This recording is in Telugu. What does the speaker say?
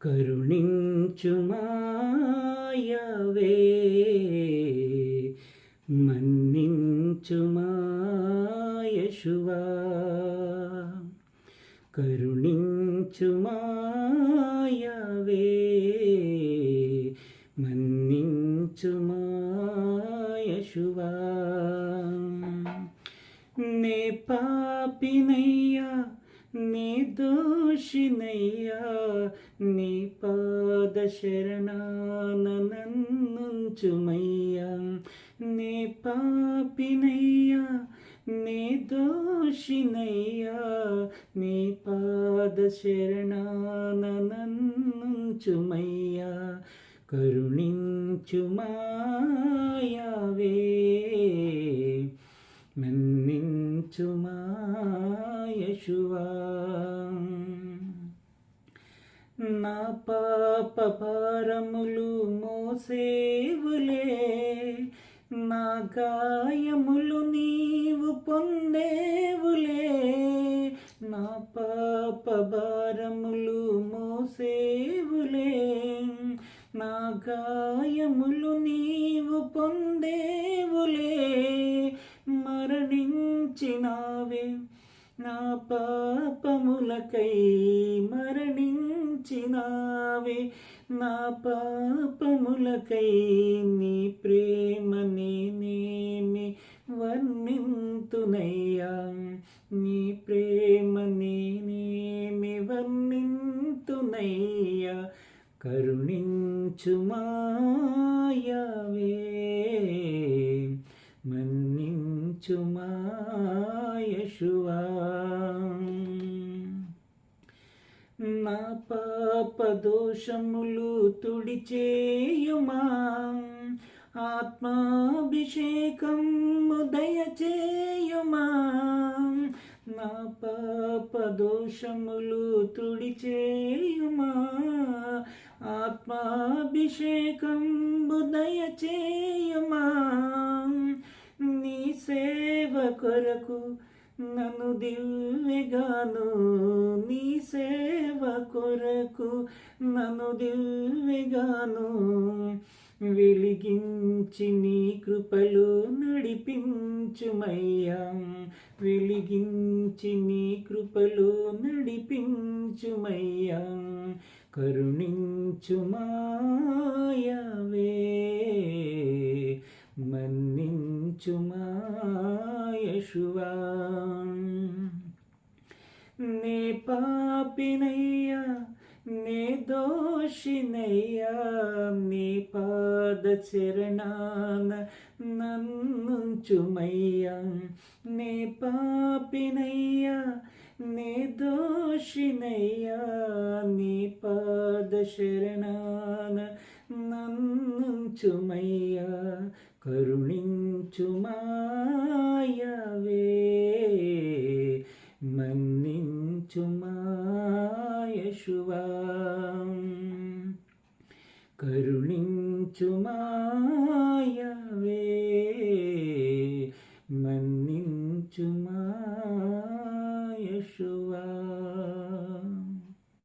కరుణించుమాయవే మన్నించుమాయశువా కరుణించుమాయవే మన్నించుమాయశువా నే పాపినయ్యా నీ దోషినయ్యా నీ పాద శరణాన నన్నుంచుమయ్యా నీ పాపినయ్యా నీ దోషినయ్యా నీ పాద శరణాన నన్నుంచుమయ్యా కరుణించుమాయావే మన్నించుమాయశువా నా పాప భారములు మోసేవులే. నా గాయములు నీవు పొందేవులే. నా పాప భారములు మోసేవులే. నా గాయములు నీవు పొందేవులే. మరణించినావే. నా పాపములకై మరణించినావే. నా పాపములకై నీ ప్రేమ నేనేమి వర్ణింతునయ్యా. నీ ప్రేమ నేనేమి వర్ణింతునయ్యా. మన్ మన్నించుమాయశువా నా పాప దోషములు తుడిచేయుమా. ఆత్మాభిషేకము దయచేయుమా. నా పాప దోషములు తుడిచేయుమా. ఆత్మాభిషేకం దయచేయుమా. కొరకు నన్ను దివ్యగాను నీ సేవ కొరకు నన్ను దివ్యగాను వెలిగించి నీ కృపలు నడిపించుమయ్యా. వెలిగించి నీ కృపలు నడిపించుమయ్యా. కరుణించుమాయవే మన్నించుమా మన్నించుమాయశువా నే పాపినయ్యా నే దోషినయ్యా నీ పాద చరణాన నన్నుంచుమయ్యా. నే పాపినయ్యా నే దోషినయ్యా నీ పాద శరణాన నన్నుంచుమయ్యా. కరుణించుమాయ. യേശുവാം കരുണിഞ്ചുമായ